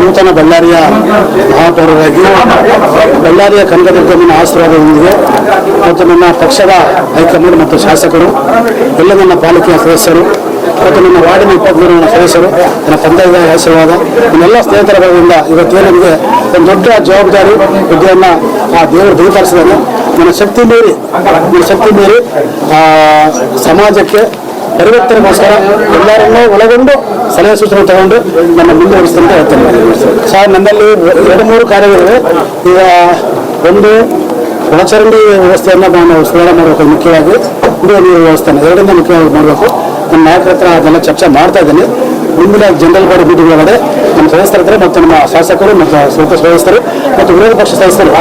ನೂತನ ಬಳ್ಳಾರಿಯ ಮಹಾಪೌರರಾಗಿ, ಬಳ್ಳಾರಿಯ ಕನಕದುರ್ಗಮ್ಮನ ಆಶೀರ್ವಾದದೊಂದಿಗೆ ಮತ್ತು ನನ್ನ ಪಕ್ಷದ ಹೈಕಮಾಂಡ್ ಮತ್ತು ಶಾಸಕರು, ಎಲ್ಲ ನನ್ನ ಪಾಲಿಕೆಯ ಸದಸ್ಯರು, ಮತ್ತು ನನ್ನ ವಾರ್ಡಿನ ಇಪ್ಪತ್ಮೂರು ನನ್ನ ಸದಸ್ಯರು, ನನ್ನ ತಂದೆಯ ಆಶೀರ್ವಾದ, ನನ್ನೆಲ್ಲ ಸ್ನೇಹಿತರ ಬಲದಿಂದ ಇವತ್ತೇ ನಮಗೆ ಒಂದು ದೊಡ್ಡ ಜವಾಬ್ದಾರಿ, ಹುದ್ದೆಯನ್ನು ಆ ದೇವರು ದಯಪಾಲಿಸಿದ್ದಾನೆ ನನ್ನ ಶಕ್ತಿ ಮೀರಿ, ನನ್ನ ಶಕ್ತಿ ಮೀರಿ ಸಮಾಜಕ್ಕೆ ಪರಿವರ್ತನೆಗೋಸ್ಕರ ಎಲ್ಲರನ್ನೂ ಒಳಗೊಂಡು ಸಲಹೆ ಸೂಚನೆ ತಗೊಂಡು ನನ್ನ ಮುಂದುವರಿಸ್ತಂತ ಹೇಳ್ತೇನೆ. ಸರ್, ನನ್ನಲ್ಲಿ ಎರಡು ಮೂರು ಕಾರ್ಯಗಳಿವೆ. ಈಗ ಒಂದು ಒಳಚರಂಡಿ ವ್ಯವಸ್ಥೆಯನ್ನು ನಾನು ಸುಧಾರಣೆ ಮಾಡಬೇಕು ಮುಖ್ಯವಾಗಿ. ಕುಡಿಯುವ ನೀರು ವ್ಯವಸ್ಥೆನ ಎರಡರಿಂದ ಮುಖ್ಯವಾಗಿ ಮಾಡಬೇಕು. ನಮ್ಮ ನಾಯಕರ ಹತ್ರ ಅದನ್ನು ಚರ್ಚೆ ಮಾಡ್ತಾ ಇದ್ದೀನಿ. ಮುಂದಿನ ಜನರಲ್ ಬಾಡಿ ಮೀಟಿಂಗ್ ಒಳಗಡೆ ನಮ್ಮ ಸದಸ್ಯರಿದ್ದರೆ ಮತ್ತು ನಮ್ಮ ಶಾಸಕರು ಮತ್ತು ಸ್ವಲ್ಪ ಸದಸ್ಯರು ಮತ್ತು ವಿರೋಧ ಪಕ್ಷ ಸದಸ್ಯರು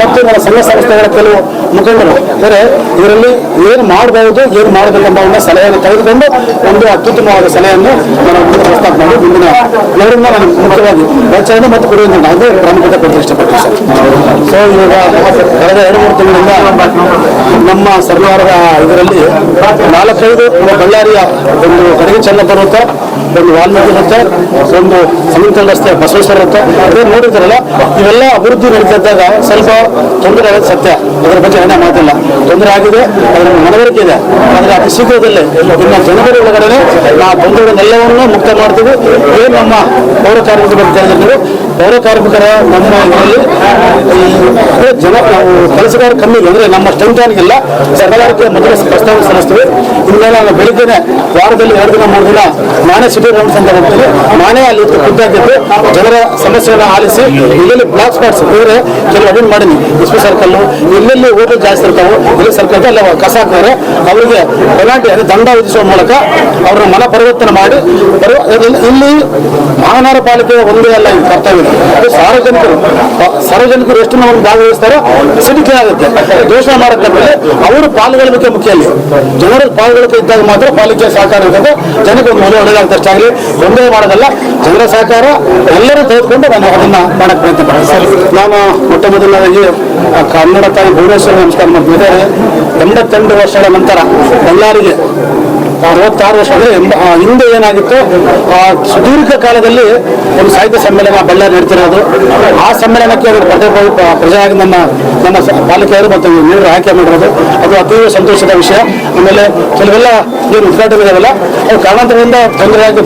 ಮತ್ತು ನಮ್ಮ ಸಂಘ ಸಂಸ್ಥೆಗಳ ಕೆಲವು ಮುಖಂಡರು ಅಂದರೆ ಇದರಲ್ಲಿ ಏನು ಮಾಡಬಹುದು, ಏನು ಮಾಡಬೇಕು ಎಂಬ ಸಲಹೆಯನ್ನು ತೆಗೆದುಕೊಂಡು ಒಂದು ಅತ್ಯುತ್ತಮವಾದ ಸಲಹೆಯನ್ನು ನಾನು ಪ್ರಸ್ತಾಪ ಮಾಡಿ, ಮುಂದಿನ ಇದರಿಂದ ನಾನು ಮುಖ್ಯವಾಗಿ ಒಳಚರಣೆ ಮತ್ತು ಕುಡಿಯುವ ಅದೇ ಪ್ರಾಮುಖ್ಯತೆ ಕೊಡಲು ಇಷ್ಟಪಡ್ತೀನಿ ಸರ್. ಸೊ ಇವಾಗ ಕಳೆದ ಎರಡು ಮೂರು ತಿಂಗಳಿಂದ ನಮ್ಮ ಸರ್ಕಾರದ ಇದರಲ್ಲಿ ನಾಲ್ಕೈದು ಬಳ್ಳಾರಿಯ ಒಂದು ಕಡೆಗೆ ಚೆನ್ನ ಪರ್ವತ ಒಂದು ವಾಲ್ಮೀಕಿ ರಸ್ತೆ ಒಂದು ಸಮೀಕರಣ ರಸ್ತೆ ಬಸವೇಶ್ವರ ರಸ್ತೆ ಇದೇ ನೋಡಿದ್ರಲ್ಲ, ಇವೆಲ್ಲ ಅಭಿವೃದ್ಧಿ ನಡೀತಿದ್ದಾಗ ಸ್ವಲ್ಪ ತೊಂದರೆ ಆಗೋದು ಸತ್ಯ. ಅದರ ಬಗ್ಗೆ ಹಣ ಮಾತಿಲ್ಲ. ತೊಂದರೆ ಆಗಿದೆ ಅದರ ಮನವರಿಕೆ ಇದೆ. ಆದರೆ ಅತಿ ಶೀಘ್ರದಲ್ಲೇ ಇನ್ನು ಜನವರಿ ಒಳಗಡೆ ನಾವು ತೊಂದರೆಗಳನ್ನೆಲ್ಲವನ್ನೂ ಮುಕ್ತ ಮಾಡ್ತೀವಿ. ಏನು ನಮ್ಮ ಪೌರ ಕಾರ್ಮಿಕರು ಹೇಳಿದ್ರು ಪೌರ ಕಾರ್ಮಿಕರ ನಮ್ಮ ಇದರಲ್ಲಿ ಜನ ಕೆಲಸಗಾರ ಕಮ್ಮಿ ಅಂದ್ರೆ ನಮ್ಮ ಸ್ಟ್ರೆಂತ್ ಏನಿಲ್ಲ ಸರ್ಕಾರಕ್ಕೆ ಮೊದಲ ಪ್ರಸ್ತಾವ ಸಲ್ಲಿಸ್ತೀವಿ. ಇನ್ಮೇಲೆ ನಾನು ಬೆಳಿಗ್ಗೆ ವಾರದಲ್ಲಿ ಎರಡು ದಿನ, ಮೂರು ದಿನ ನಾನೇ ರೌಂಡ್ಸ್ ಅಂತ ಹೋಗ್ತೀನಿ. ನಾನೇ ಅಲ್ಲಿ ಖುದ್ದಾಗಿದ್ದು ಜನರ ಸಮಸ್ಯೆಗಳನ್ನ ಆಲಿಸಿ ಎಲ್ಲೆಲ್ಲಿ ಬ್ಲಾಕ್ ಸ್ಪಾಟ್ಸ್ ಇವರೇ ಕೆಲವು ಅಟೆಂಡ್ ಮಾಡೀನಿ. ಎಸ್ ಪಿ ಸರ್ಕಲ್ ಎಲ್ಲೆಲ್ಲಿ ಹೋಟೆಲ್ ಜಾಸ್ತಿ ಇರ್ತಾವೆ ಇಲ್ಲಿ ಸರ್ಕಲ್ ಅಲ್ಲಿ ಕಸ ಹಾಕ್ತಾರೆ. ಅವರಿಗೆ ಪೆನಾಲ್ಟಿ ಅಂದ್ರೆ ದಂಡ ವಿಧಿಸುವ ಮೂಲಕ ಅವರ ಮನ ಪರಿವರ್ತನೆ ಮಾಡಿ ಇಲ್ಲಿ- ಮಹಾನಗರ ಪಾಲಿಕೆ ಒಂದೇ ಅಲ್ಲ ಇದು ಕರ್ತವ್ಯ. ಅದು ಸಾರ್ವಜನಿಕರು. ಸಾರ್ವಜನಿಕರು ಎಷ್ಟು ನಾವು ಭಾಗವಹಿಸ್ತಾರೋ ಸಿಟಿ ಆಗುತ್ತೆ. ದೋಷ ಮಾಡುತ್ತೆ ಅವರು ಪಾಲ್ಗೊಳ್ಳಬೇಕೆ ಮುಖ್ಯ ಅಲ್ಲಿ. ಜನರ ಪಾಲ್ಗೊಳ್ಳಿಕೆ ಇದ್ದಾಗ ಮಾತ್ರ ಪಾಲಿಕೆ ಸಹಕಾರ ಇರ್ತದೆ. ಜನಕ್ಕೆ ಒಂದು ಮನೆ ಒಳ್ಳೆಯದಾಗ್ತಷ್ಟಾಗಲಿ ಒಂದೇ ಮಾಡೋದಲ್ಲ ಜನರ ಸಹಕಾರ ಎಲ್ಲರೂ ತೆಗೆದುಕೊಂಡು ನಾನು ಅದನ್ನ ಮಾಡಕ್ಕೆ ಪ್ರಯತ್ನ ಪಡ್ತೀನಿ. ನಾನು ಮೊಟ್ಟ ಮೊದಲನೇದಾಗಿ ಕನ್ನಡ ತಾಯಿ ಭುವನೇಶ್ವರ ನಮಸ್ಕಾರ ಮಾಡ್ತಿದ್ದಾರೆ ಎಂಬತ್ತೆಂಟು ವರ್ಷಗಳ ನಂತರ ಬಳ್ಳಾರಿಗೆ ಅರವತ್ತಾರು ವರ್ಷ ಅಂದರೆ ಹಿಂದೆ ಏನಾಗಿತ್ತು ಸುದೀರ್ಘ ಕಾಲದಲ್ಲಿ ಒಂದು ಸಾಹಿತ್ಯ ಸಮ್ಮೇಳನ ಬಳ್ಳಾರಿ ನಡೀತಿರೋದು. ಆ ಸಮ್ಮೇಳನಕ್ಕೆ ಅವರು ಪ್ರಜೆ ಪ್ರಜೆಯಾಗಿ ನಮ್ಮ ನಮ್ಮ ಪಾಲಿಕೆಯವರು ಮತ್ತು ನೀರು ಆಯ್ಕೆ ಮಾಡಿರೋದು. ಅದು ಅತೀವ ಸಂತೋಷದ ವಿಷಯ. ಆಮೇಲೆ ಕೆಲವೆಲ್ಲ ಏನು ಉದ್ಘಾಟನೆಗಳಿದಾವಲ್ಲ ಅವು ಕಾರಣಾಂತರದಿಂದ ಆಗಿ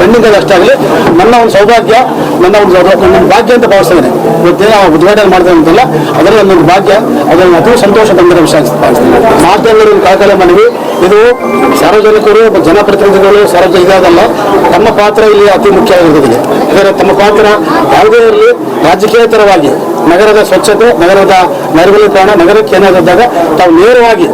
ಪೆಂಡಿಂಗ್ ಅಷ್ಟಾಗಲಿ. ನನ್ನ ಒಂದು ಸೌಭಾಗ್ಯ, ನನ್ನ ಒಂದು ಒಂದು ಭಾಗ್ಯ ಅಂತ ಭಾವಿಸ್ತೇನೆ ಇವತ್ತೇನು ನಾವು ಉದ್ಘಾಟನೆ ಮಾಡಿದೆ ಅಂತಲ್ಲ, ಅದರಲ್ಲಿ ನನ್ನೊಂದು ಭಾಗ್ಯ, ಅದರಲ್ಲಿ ಅತಿ ಸಂತೋಷ ತೊಂದರೆ ವಿಷಯ ಮಾಧ್ಯಮಗಳು ಕಾಕಲೆ ಇದು ಸಾರ್ವಜನಿಕರು ಜನಪ್ರತಿನಿಧಿಗಳು ಸಾರ್ವಜನಿಕ ಇದಾದಲ್ಲ ತಮ್ಮ ಪಾತ್ರ ಇಲ್ಲಿ ಅತಿ ಮುಖ್ಯವಾಗಿರುತ್ತದೆ ತಮ್ಮ ಪಾತ್ರ ಯಾವುದೇ ಇರಲಿ, ರಾಜಕೀಯೇತರವಾಗಿ, ನಗರದ ಸ್ವಚ್ಛತೆ, ನಗರದ ನೈರ್ಮಲೀಕರಣ ನಗರಕ್ಕೆ ಏನಾದಾಗ ತಾವು ನೇರವಾಗಿ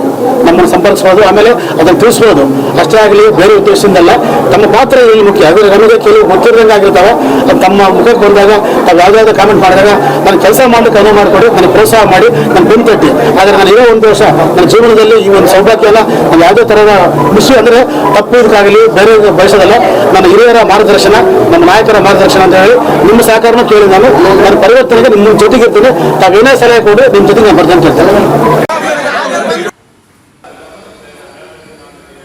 ನಮ್ಮನ್ನು ಸಂಪರ್ಕಿಸ್ಬೋದು ಆಮೇಲೆ ಅದನ್ನು ತಿಳಿಸ್ಬೋದು. ಅಷ್ಟೇ ಆಗಲಿ, ಬೇರೆ ಉದ್ದೇಶದಿಂದಲ್ಲ. ತಮ್ಮ ಪಾತ್ರ ಇಲ್ಲಿ ಮುಖ್ಯ. ಆದರೆ ನಮಗೆ ಕೆಲವು ಗೊತ್ತಿರದಂಗೆ ಆಗಿರ್ತಾವೆ. ಅದು ತಮ್ಮ ಮುಖಕ್ಕೆ ಬಂದಾಗ, ತಾವು ಯಾವುದಾದ್ರು ಕಾಮೆಂಟ್ ಮಾಡಿದಾಗ, ನಾನು ಕೆಲಸ ಮಾಡಲು ಅನುವು ಮಾಡಿಕೊಡಿ ನನಗೆ ಪ್ರೋತ್ಸಾಹ ಮಾಡಿ, ನಾನು ತಟ್ಟಿ ಆದರೆ ನಾನು ಏನೋ ಒಂದು ವರ್ಷ, ನನ್ನ ಜೀವನದಲ್ಲಿ ಈ ಒಂದು ಸೌಭಾಗ್ಯ ಎಲ್ಲ ನಾನು ಯಾವುದೇ ಥರದ ಖುಷಿ ಅಂದರೆ ತಪ್ಪುವುದಕ್ಕಾಗಲಿ ಬೇರೆ ಬಯಸೋದಲ್ಲ. ನನ್ನ ಹಿರಿಯರ ಮಾರ್ಗದರ್ಶನ ನಮ್ಮ ನಾಯಕರ ಮಾರ್ಗದರ್ಶನ ಅಂತ ಹೇಳಿ ನಿಮ್ಮ ಸಹಕಾರನೂ ಕೇಳಿ ನಾನು, ನನ್ನ ಪರಿವರ್ತನೆಗೆ ನಿಮ್ಮ ಜೊತೆಗೆ ಇರ್ತೀನಿ ತಾವೇನೇ ಸಲಹೆ ಕೊಡಿ ನಿಮ್ಮ ಜೊತೆಗೆ ನಾನು ಬರ್ತೀನಿ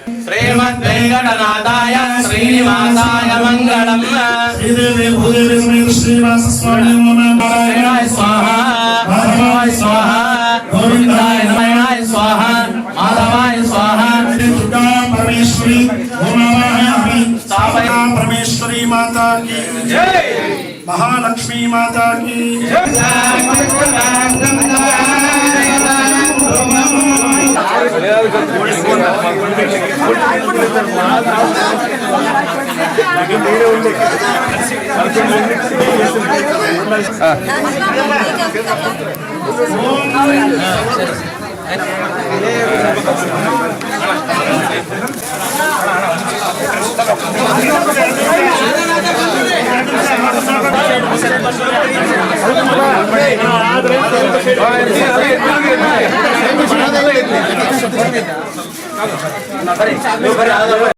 శ్రీమద్వేంకటనాథాయ శ్రీనివాసాయ మంగళం. శ్రీనివాసాయ స్వాహాయ స్వాహ. గోవిందాయ నారాయణాయ స్వాహ. మాధవాయ స్వాహ. పరమేశ్వరి. పరమేశ్వరి మాతా మహాలక్ష్మీ మాతా ಸರಿ